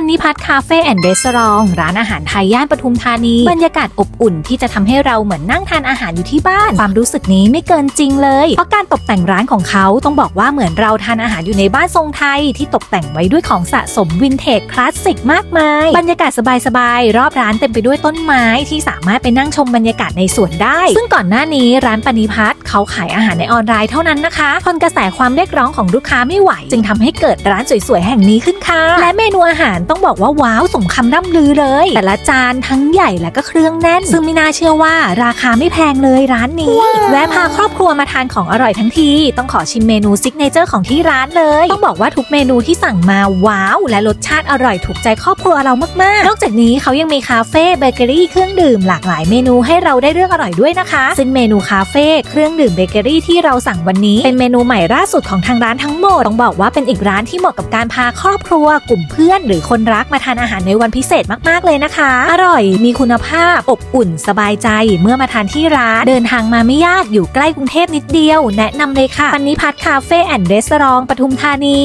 ปันนิพัฒน์คาเฟ่แอนด์เรสอร์ร้านอาหารไทยย่านปทุมธานี บรรยากาศอบอุ่นที่จะทำให้เราเหมือนนั่งทานอาหารอยู่ที่บ้าน ความรู้สึกนี้ไม่เกินจริงเลย เพราะการตกแต่งร้านของเขาต้องบอกว่าเหมือนเราทานอาหารอยู่ในบ้านทรงไทย ที่ตกแต่งไว้ด้วยของสะสมวินเทจคลาสสิกมากมาย บรรยากาศสบายๆรอบร้านเต็มไปด้วยต้นไม้ที่สามารถไปนั่งชมบรรยากาศในสวนได้ ซึ่งก่อนหน้านี้ร้านปณิพัฒน์เขาขายอาหารในออนไลน์เท่านั้นนะคะทนกระแสความเรียกร้องของลูกค้าไม่ไหว จึงทำให้เกิดร้านสวยๆแห่งนี้ขึ้นค่ะและเมนูอาหารต้องบอกว่าว้าวสมคำร่ำลือเลย แต่ละจานทั้งใหญ่และก็เครื่องแน่น ซึ่งไม่น่าเชื่อว่าราคาไม่แพงเลยร้านนี้ แวะพาครอบครัวมาทานของอร่อยทั้งที ต้องขอชิมเมนูซิกเนเจอร์ของที่ร้านเลย ต้องบอกว่าทุกเมนูที่สั่งมาว้าว และรสชาติอร่อยถูกใจครอบครัวเรามากๆ นอกจากนี้เขายังมีคาเฟ่เบเกอรี่เครื่องดื่มหลากหลายเมนูให้เราได้เลือกอร่อยด้วยนะคะ ซึ่งเมนูคาเฟ่เครื่องดื่มเบเกอรี่ที่เราสั่งวันนี้ เป็นเมนูใหม่ล่าสุดของทางร้านทั้งหมดต้องบอกว่าเป็นอีกร้านที่เหมาะกับการพาครอบครัวกลุ่มเพื่อนหรือคนรักมาทานอาหารในวันพิเศษมากๆเลยนะคะ อร่อยมีคุณภาพอบอุ่นสบายใจเมื่อมาทานที่ร้านเดินทางมาไม่ยากอยู่ใกล้กรุงเทพนิดเดียว แนะนำเลยค่ะปันนิพัฒน์คาเฟ่แอนด์เรสอร์ปทุมธานี